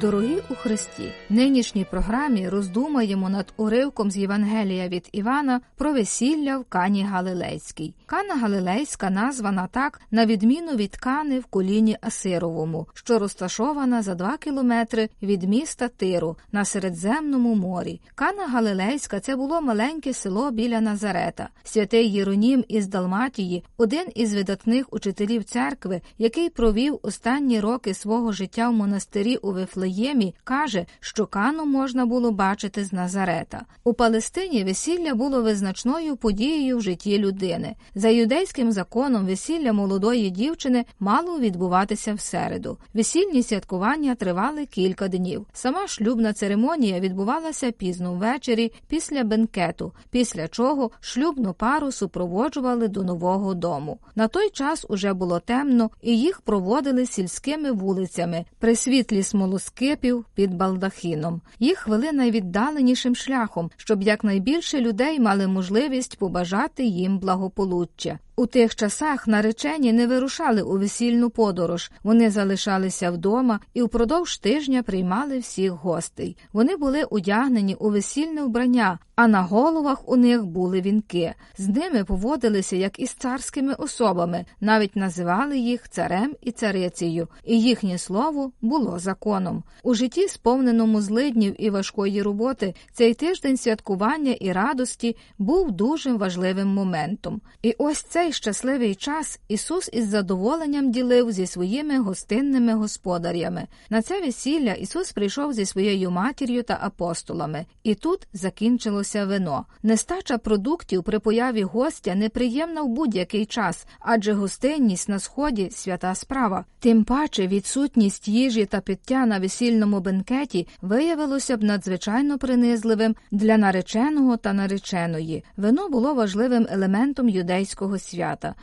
Дорогі у Христі, в нинішній програмі роздумаємо над уривком з Євангелія від Івана про весілля в Кані Галилейській. Кана Галилейська названа так на відміну від Кани в коліні Асировому, що розташована за два кілометри від міста Тиру на Середземному морі. Кана Галилейська це було маленьке село біля Назарета. Святий Єронім із Далматії, один із видатних учителів церкви, який провів останні роки свого життя в монастирі у Вифлеємі, Вифлеємі каже, що кану можна було бачити з Назарета. У Палестині весілля було визначною подією в житті людини. За юдейським законом весілля молодої дівчини мало відбуватися в середу. Весільні святкування тривали кілька днів. Сама шлюбна церемонія відбувалася пізно ввечері після бенкету, після чого шлюбну пару супроводжували до нового дому. На той час уже було темно, і їх проводили сільськими вулицями при світлі смолоски скипів під балдахином. Їх вели найвіддаленішим шляхом, щоб якнайбільше людей мали можливість побажати їм благополуччя. У тих часах наречені не вирушали у весільну подорож, вони залишалися вдома і впродовж тижня приймали всіх гостей. Вони були одягнені у весільне вбрання, а на головах у них були вінки. З ними поводилися як із царськими особами, навіть називали їх царем і царицею, і їхнє слово було законом. У житті, сповненому злиднів і важкої роботи, цей тиждень святкування і радості був дуже важливим моментом. І ось цей щасливий час Ісус із задоволенням ділив зі своїми гостинними господарями. На це весілля Ісус прийшов зі своєю матір'ю та апостолами, і тут закінчилося вино. Нестача продуктів при появі гостя неприємна в будь-який час, адже гостинність на сході свята справа. Тим паче відсутність їжі та пиття на весільному бенкеті виявилося б надзвичайно принизливим для нареченого та нареченої. Вино було важливим елементом юдейського свята.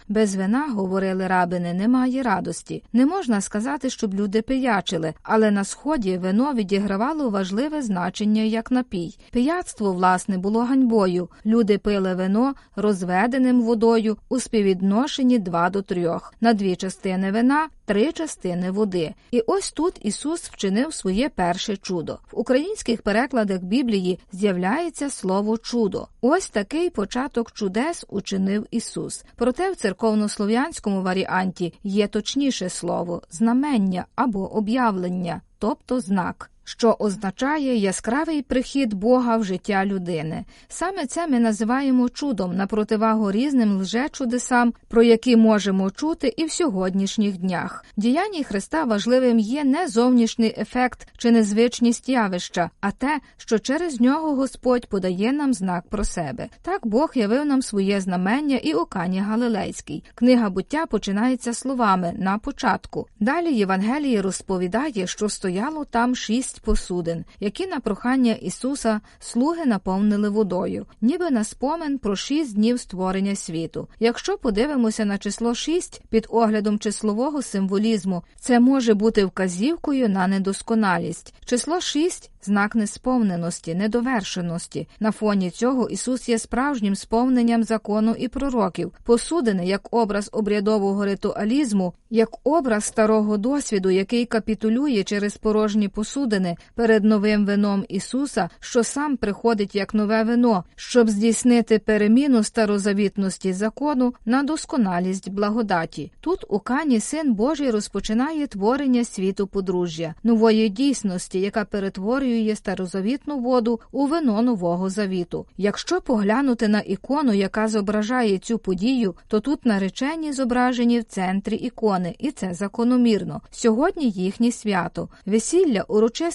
Без вина, говорили рабини, немає радості. Не можна сказати, щоб люди пиячили, але на сході вино відігравало важливе значення як напій. Пияцтво, власне, було ганьбою. Люди пили вино розведеним водою у співвідношенні 2 до 3. на дві частини вина три частини води. І ось тут Ісус вчинив своє перше чудо. В українських перекладах Біблії з'являється слово чудо. Ось такий початок чудес учинив Ісус. Проте в церковнослов'янському варіанті є точніше слово знамення або об'явлення, тобто знак що означає яскравий прихід Бога в життя людини. Саме це ми називаємо чудом на противагу різним лжечудесам, про які можемо чути і в сьогоднішніх днях. Діяння Христа важливим є не зовнішній ефект чи незвичність явища, а те, що через нього Господь подає нам знак про себе. Так Бог явив нам своє знамення і у Кані Галилейській. Книга буття починається словами на початку. Далі Євангеліє розповідає, що стояло там шість шість посудин, які на прохання Ісуса слуги наповнили водою, ніби на спомин про шість днів створення світу. Якщо подивимося на число шість під оглядом числового символізму, це може бути вказівкою на недосконалість. Число шість знак несповненості, недовершеності. На фоні цього Ісус є справжнім сповненням закону і пророків, посудини як образ обрядового ритуалізму, як образ старого досвіду, який капітулює через порожні посудини перед новим вином Ісуса, що сам приходить як нове вино, щоб здійснити переміну старозавітності закону на досконалість благодаті. Тут у Кані син Божий розпочинає творення світу подружжя, нової дійсності, яка перетворює старозавітну воду у вино нового завіту. Якщо поглянути на ікону, яка зображає цю подію, то тут наречені зображені в центрі ікони, і це закономірно. Сьогодні їхнє свято, весілля,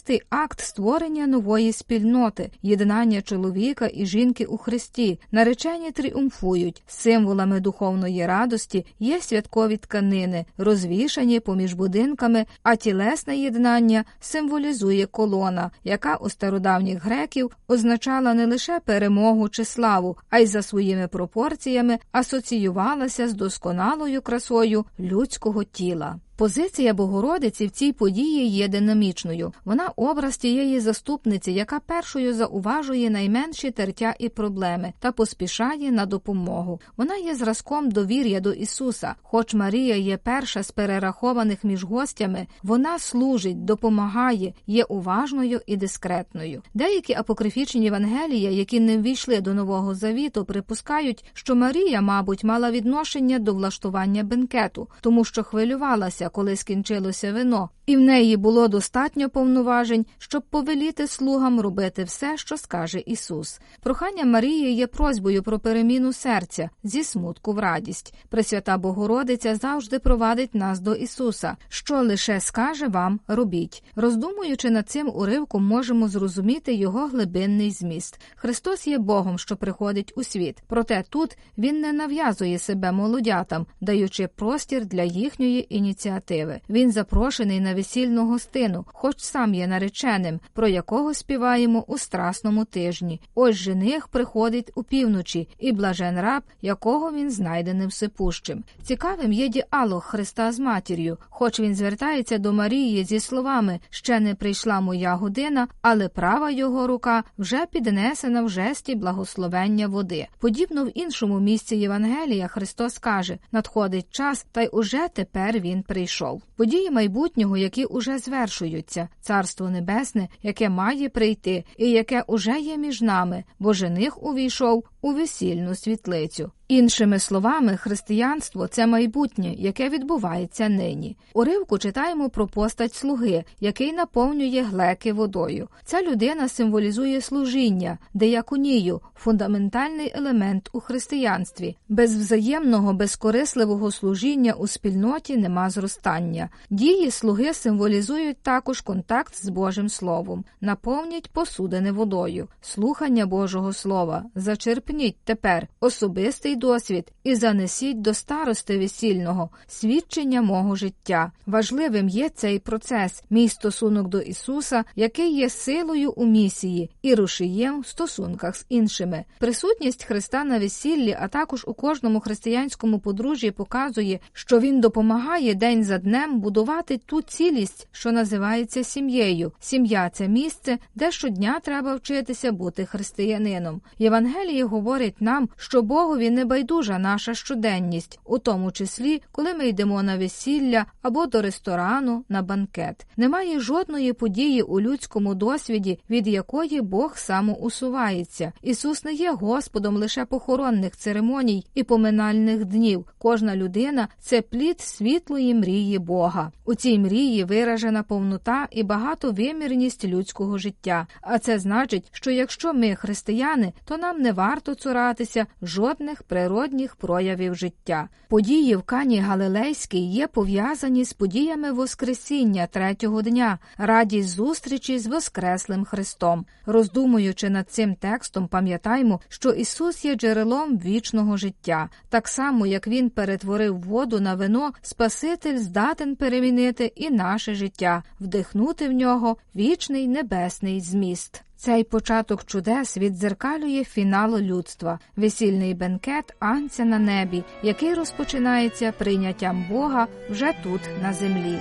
урочистий акт створення нової спільноти, єднання чоловіка і жінки у Христі. Наречені тріумфують. Символами духовної радості є святкові тканини, розвішані поміж будинками, а тілесне єднання символізує колона, яка у стародавніх греків означала не лише перемогу чи славу, а й за своїми пропорціями асоціювалася з досконалою красою людського тіла. Позиція Богородиці в цій події є динамічною. Вона образ тієї заступниці, яка першою зауважує найменші тертя і проблеми та поспішає на допомогу. Вона є зразком довір'я до Ісуса. Хоч Марія є перша з перерахованих між гостями, вона служить, допомагає, є уважною і дискретною. Деякі апокрифічні Євангелія, які не ввійшли до Нового Завіту, припускають, що Марія, мабуть, мала відношення до влаштування бенкету, тому що хвилювалася, коли скінчилося вино, і в неї було достатньо повноважень, щоб повеліти слугам робити все, що скаже Ісус. Прохання Марії є просьбою про переміну серця зі смутку в радість. Пресвята Богородиця завжди провадить нас до Ісуса, що лише скаже вам робіть. Роздумуючи над цим уривком, можемо зрозуміти його глибинний зміст. Христос є Богом, що приходить у світ. Проте тут він не нав'язує себе молодятам, даючи простір для їхньої ініціативи. Він запрошений на весільну гостину, хоч сам є нареченим, про якого співаємо у страсному тижні. Ось жених приходить у півночі, і блажен раб, якого він знайде невсипущим. Цікавим є діалог Христа з матір'ю, хоч він звертається до Марії зі словами ще не прийшла моя година, але права його рука вже піднесена в жесті благословення води. Подібно в іншому місці Євангелія Христос каже: надходить час, та й уже тепер він прийшов. Події майбутнього, які уже звершуються, царство небесне, яке має прийти, і яке уже є між нами, бо жених увійшов у весільну світлицю. Іншими словами, християнство це майбутнє, яке відбувається нині. Уривку читаємо про постать слуги, який наповнює глеки водою. Ця людина символізує служіння, деяконію, фундаментальний елемент у християнстві. Без взаємного, безкорисливого служіння у спільноті нема зростання. Дії слуги символізують також контакт з Божим Словом, наповнять посудини водою, слухання Божого Слова, зачерпніть тепер особистий досвід і занесіть до старости весільного свідчення мого життя. Важливим є цей процес, мій стосунок до Ісуса, який є силою у місії і рушієм в стосунках з іншими. Присутність Христа на весіллі, а також у кожному християнському подружжі показує, що Він допомагає день за днем будувати ту цілість, що називається сім'єю. Сім'я це місце, де щодня треба вчитися бути християнином. Євангеліє говорить нам, що Богові не байдужа наша щоденність, у тому числі, коли ми йдемо на весілля або до ресторану на банкет. Немає жодної події у людському досвіді, від якої Бог самоусувається. Ісус не є Господом лише похоронних церемоній і поминальних днів. Кожна людина це плід світлої мрії Бога. У цій мрії виражена повнота і багатовимірність людського життя. А це значить, що якщо ми християни, то нам не варто цуратися жодних природних проявів життя. Події в Кані Галилейській є пов'язані з подіями Воскресіння третього дня, радість зустрічі з Воскреслим Христом. Роздумуючи над цим текстом, пам'ятаймо, що Ісус є джерелом вічного життя, так само як Він перетворив воду на вино, Спаситель здатен перемінити і наше життя, вдихнути в нього вічний небесний зміст. Цей початок чудес віддзеркалює фіналу людства, весільний бенкет Анця на небі, який розпочинається прийняттям Бога вже тут на землі.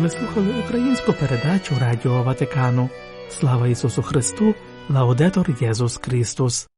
Ви слухали українську передачу Радіо Ватикану. Слава Ісусу Христу! Лаудетор Єсус Христос!